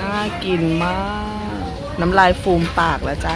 น่ากินมาก น้ำลายฟูมปากแล้วจ้ะ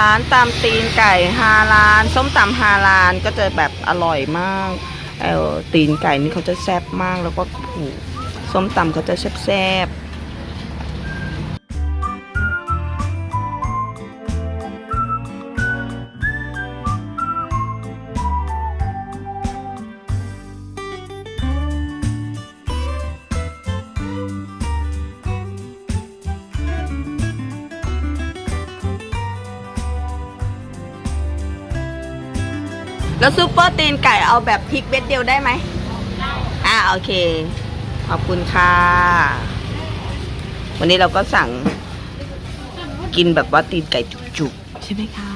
ร้านตามตีนไก่ฮาลาน ส้มตำฮาลานก็จะแบบอร่อยมากเออตีนไก่นี่เขาจะแซ่บมากแล้วก็ผูส้มตำเขาจะแซ่บๆ แล้วซุปเปอร์ตีนไก่เอาแบบพริกเบ็ดเดียวได้ไหมอ่าโอเค ขอบคุณค่ะ วันนี้เราก็สั่งกินแบบว่าตีนไก่จุกๆ ใช่ไหมคะ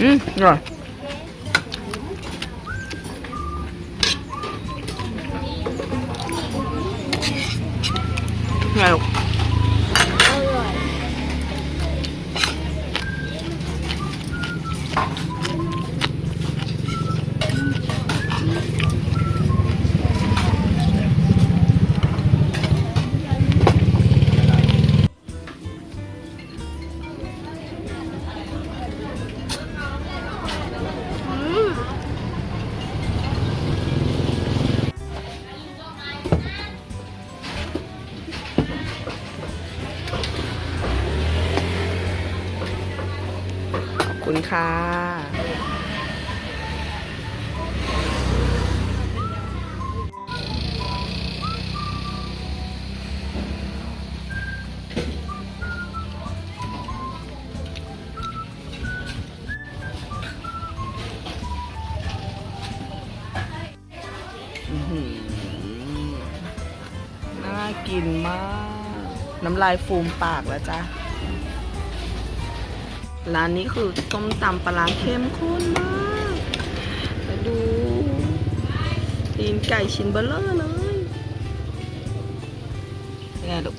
อืมอร่อยไงลูก คุณค่ะน่ากินมาก น้ำลายฟูมปากแล้วจ้ะ ร้านนี้คือต้มตำปลาเข้มข้นมากมาดูตีนไก่ชิ้นเบลเลอร์เลยไงลูก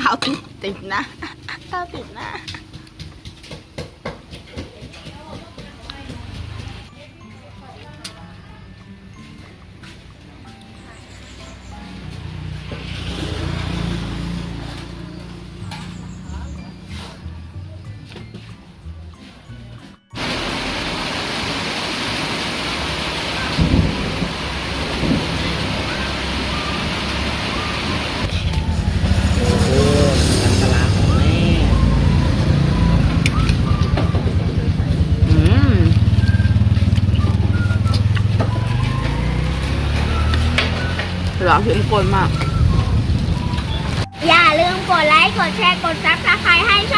ข้าวติดติดนะข้าวติดนะ ปลาร้าเข้มข้นมาก อย่าลืมกดไลค์ กดแชร์ กดซับสไครต์ให้ช่อง